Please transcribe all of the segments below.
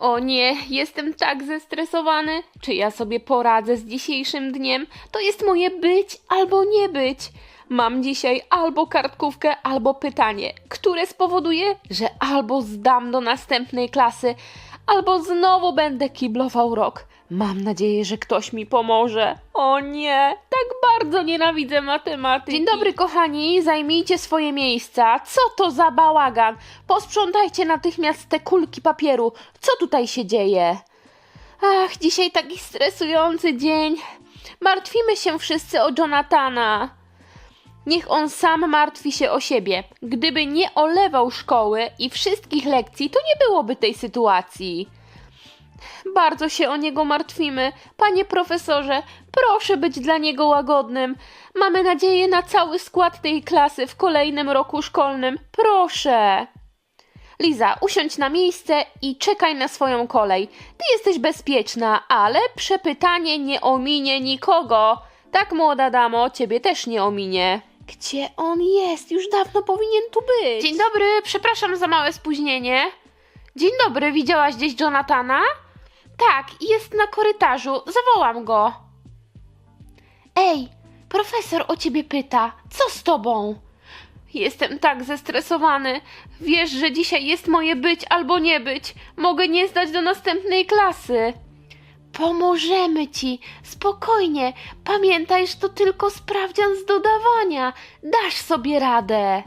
O nie, jestem tak zestresowany. Czy ja sobie poradzę z dzisiejszym dniem? To jest moje być albo nie być. Mam dzisiaj albo kartkówkę, albo pytanie, które spowoduje, że albo zdam do następnej klasy, albo znowu będę kiblował rok. Mam nadzieję, że ktoś mi pomoże. O nie, tak bardzo nienawidzę matematyki. Dzień dobry, kochani, zajmijcie swoje miejsca. Co to za bałagan? Posprzątajcie natychmiast te kulki papieru. Co tutaj się dzieje? Ach, dzisiaj taki stresujący dzień. Martwimy się wszyscy o Jonathana. Niech on sam martwi się o siebie. Gdyby nie olewał szkoły i wszystkich lekcji, to nie byłoby tej sytuacji. Bardzo się o niego martwimy. Panie profesorze, proszę być dla niego łagodnym. Mamy nadzieję na cały skład tej klasy w kolejnym roku szkolnym. Proszę. Liza, usiądź na miejsce i czekaj na swoją kolej. Ty jesteś bezpieczna, ale przepytanie nie ominie nikogo. Tak, młoda damo, ciebie też nie ominie. Gdzie on jest? Już dawno powinien tu być. Dzień dobry, przepraszam za małe spóźnienie. Dzień dobry, widziałaś gdzieś Jonathana? Tak, jest na korytarzu. Zawołam go. Ej, profesor o ciebie pyta. Co z tobą? Jestem tak zestresowany. Wiesz, że dzisiaj jest moje być albo nie być. Mogę nie zdać do następnej klasy. Pomożemy ci. Spokojnie. Pamiętaj, że to tylko sprawdzian z dodawania. Dasz sobie radę.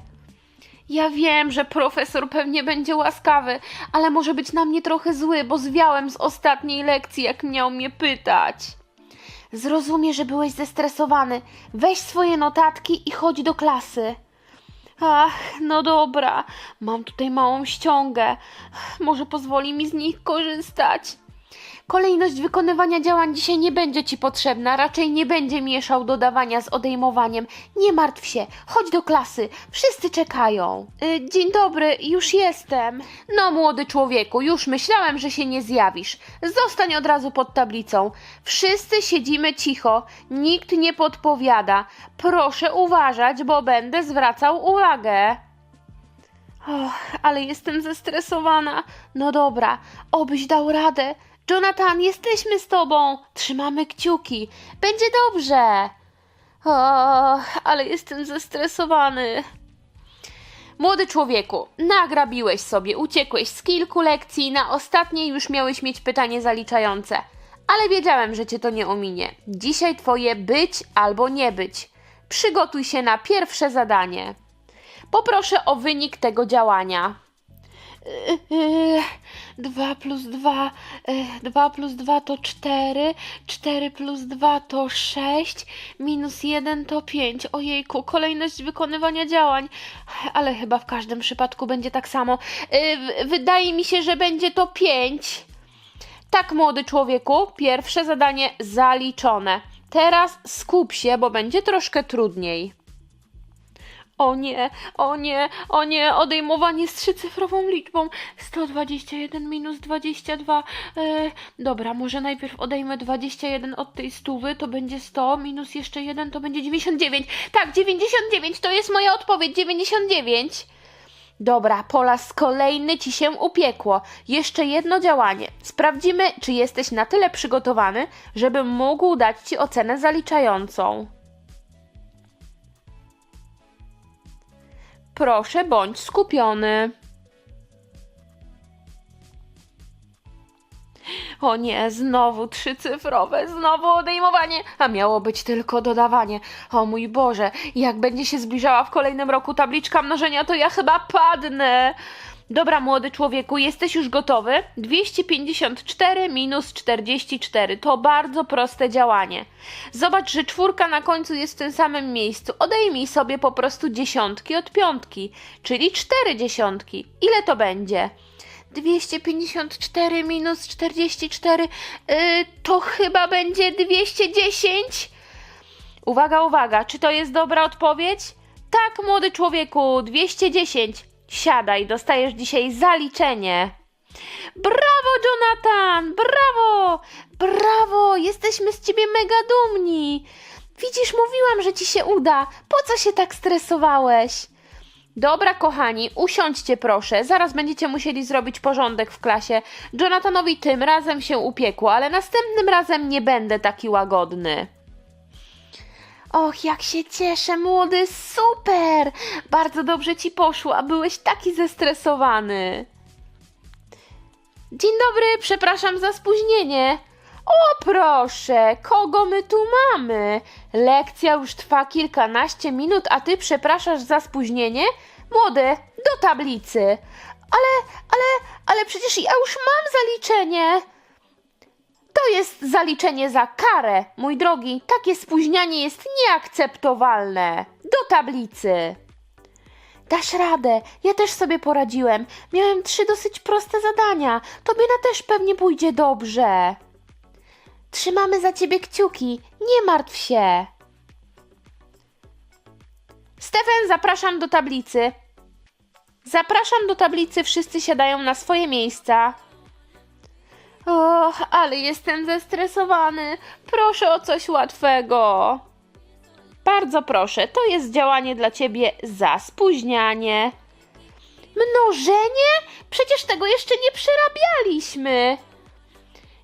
Ja wiem, że profesor pewnie będzie łaskawy, ale może być na mnie trochę zły, bo zwiałem z ostatniej lekcji, jak miał mnie pytać. Zrozumie, że byłeś zestresowany. Weź swoje notatki i chodź do klasy. Ach, no dobra. Mam tutaj małą ściągę. Może pozwoli mi z nich korzystać. Kolejność wykonywania działań dzisiaj nie będzie ci potrzebna, raczej nie będzie mieszał dodawania z odejmowaniem. Nie martw się, chodź do klasy, wszyscy czekają. Y, dzień dobry, już jestem. No, młody człowieku, już myślałem, że się nie zjawisz. Zostań od razu pod tablicą. Wszyscy siedzimy cicho, nikt nie podpowiada. Proszę uważać, bo będę zwracał uwagę. Och, ale jestem zestresowana. No dobra, obyś dał radę. Jonathan, jesteśmy z tobą. Trzymamy kciuki. Będzie dobrze. Och, ale jestem zestresowany. Młody człowieku, nagrabiłeś sobie, uciekłeś z kilku lekcji, na ostatniej już miałeś mieć pytanie zaliczające. Ale wiedziałem, że cię to nie ominie. Dzisiaj twoje być albo nie być. Przygotuj się na pierwsze zadanie. Poproszę o wynik tego działania. Yy, Dwa plus dwa, yy, dwa plus dwa to cztery, cztery plus dwa to sześć, minus jeden to pięć. Ojejku, kolejność wykonywania działań, ale chyba w każdym przypadku będzie tak samo. W- Wydaje mi się, że będzie to pięć. Tak, młody człowieku, pierwsze zadanie zaliczone. Teraz skup się, bo będzie troszkę trudniej. O nie, o nie, o nie, odejmowanie z trzycyfrową liczbą. 121 minus 22. E, dobra, może najpierw odejmę 21 od tej stówy, to będzie 100, minus jeszcze 1 to będzie 99. Tak, 99 to jest moja odpowiedź, 99. Dobra, po raz kolejny ci się upiekło. Jeszcze jedno działanie. Sprawdzimy, czy jesteś na tyle przygotowany, żebym mógł dać ci ocenę zaliczającą. Proszę, bądź skupiony. O nie, znowu trzycyfrowe, znowu odejmowanie, a miało być tylko dodawanie. O mój Boże, jak będzie się zbliżała w kolejnym roku tabliczka mnożenia, to ja chyba padnę. Dobra, młody człowieku, jesteś już gotowy? 254 minus 44 to bardzo proste działanie. Zobacz, że czwórka na końcu jest w tym samym miejscu. Odejmij sobie po prostu dziesiątki od piątki, czyli cztery dziesiątki. Ile to będzie? 254 minus 44 yy, to chyba będzie 210. Uwaga, uwaga, czy to jest dobra odpowiedź? Tak, młody człowieku, 210. Siadaj, dostajesz dzisiaj zaliczenie. Brawo, Jonathan! Brawo! Brawo! Jesteśmy z ciebie mega dumni! Widzisz, mówiłam, że ci się uda. Po co się tak stresowałeś? Dobra, kochani, usiądźcie proszę. Zaraz będziecie musieli zrobić porządek w klasie. Jonathanowi tym razem się upiekło, ale następnym razem nie będę taki łagodny. Och, jak się cieszę, młody, super! Bardzo dobrze ci poszło, a byłeś taki zestresowany. Dzień dobry, przepraszam za spóźnienie. O proszę, kogo my tu mamy? Lekcja już trwa kilkanaście minut, a ty przepraszasz za spóźnienie? Młody, do tablicy. Ale, ale, ale przecież ja już mam zaliczenie. To jest zaliczenie za karę, mój drogi. Takie spóźnianie jest nieakceptowalne. Do tablicy. Dasz radę, ja też sobie poradziłem. Miałem trzy dosyć proste zadania. Tobie na też pewnie pójdzie dobrze. Trzymamy za ciebie kciuki, nie martw się. Stefan, zapraszam do tablicy. Zapraszam do tablicy, wszyscy siadają na swoje miejsca. Och, ale jestem zestresowany. Proszę o coś łatwego. Bardzo proszę, to jest działanie dla ciebie za spóźnianie. Mnożenie? Przecież tego jeszcze nie przerabialiśmy.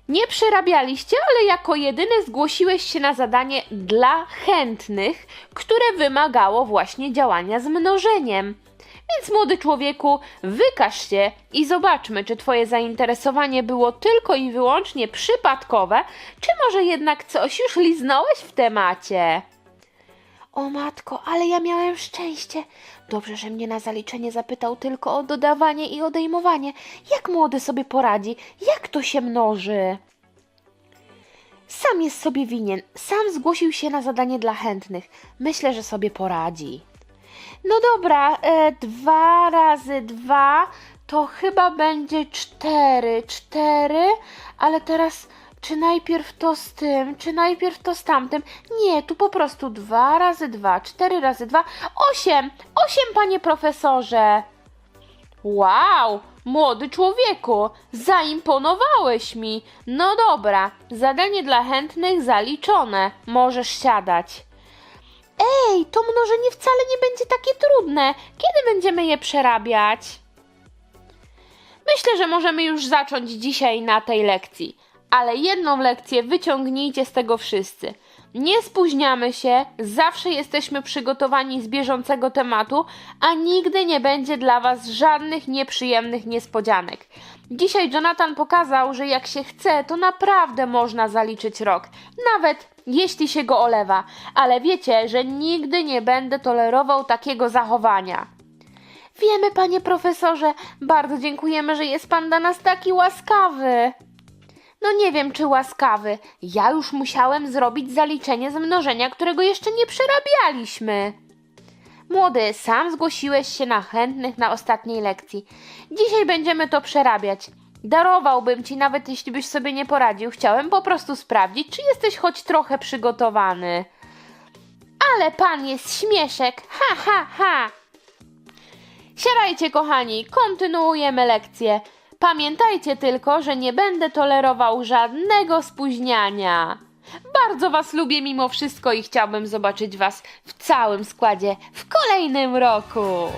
Nie przerabialiście, ale jako jedyny zgłosiłeś się na zadanie dla chętnych, które wymagało właśnie działania z mnożeniem. Więc młody człowieku, wykaż się i zobaczmy, czy twoje zainteresowanie było tylko i wyłącznie przypadkowe, czy może jednak coś już liznąłeś w temacie. O matko, ale ja miałem szczęście. Dobrze, że mnie na zaliczenie zapytał tylko o dodawanie i odejmowanie. Jak młody sobie poradzi? Jak to się mnoży? Sam jest sobie winien. Sam zgłosił się na zadanie dla chętnych. Myślę, że sobie poradzi. No dobra, e, dwa razy dwa to chyba będzie cztery. Cztery, ale teraz czy najpierw to z tym, czy najpierw to z tamtym? Nie, tu po prostu dwa razy dwa, cztery razy dwa, osiem. Osiem, panie profesorze. Wow, młody człowieku, zaimponowałeś mi. No dobra, zadanie dla chętnych zaliczone. Możesz siadać. Ej, to mnożenie wcale nie będzie takie trudne. Kiedy będziemy je przerabiać? Myślę, że możemy już zacząć dzisiaj na tej lekcji. Ale jedną lekcję wyciągnijcie z tego wszyscy. Nie spóźniamy się, zawsze jesteśmy przygotowani z bieżącego tematu, a nigdy nie będzie dla Was żadnych nieprzyjemnych niespodzianek. Dzisiaj Jonathan pokazał, że jak się chce, to naprawdę można zaliczyć rok, nawet jeśli się go olewa, ale wiecie, że nigdy nie będę tolerował takiego zachowania. Wiemy, panie profesorze, bardzo dziękujemy, że jest pan dla nas taki łaskawy. No nie wiem, czy łaskawy. Ja już musiałem zrobić zaliczenie z mnożenia, którego jeszcze nie przerabialiśmy. Młody, sam zgłosiłeś się na chętnych na ostatniej lekcji. Dzisiaj będziemy to przerabiać. Darowałbym ci, nawet jeśli byś sobie nie poradził. Chciałem po prostu sprawdzić, czy jesteś choć trochę przygotowany. Ale pan jest śmieszek. Ha, ha, ha. Siadajcie, kochani, kontynuujemy lekcję. Pamiętajcie tylko, że nie będę tolerował żadnego spóźniania. Bardzo Was lubię mimo wszystko i chciałbym zobaczyć Was w całym składzie w kolejnym roku.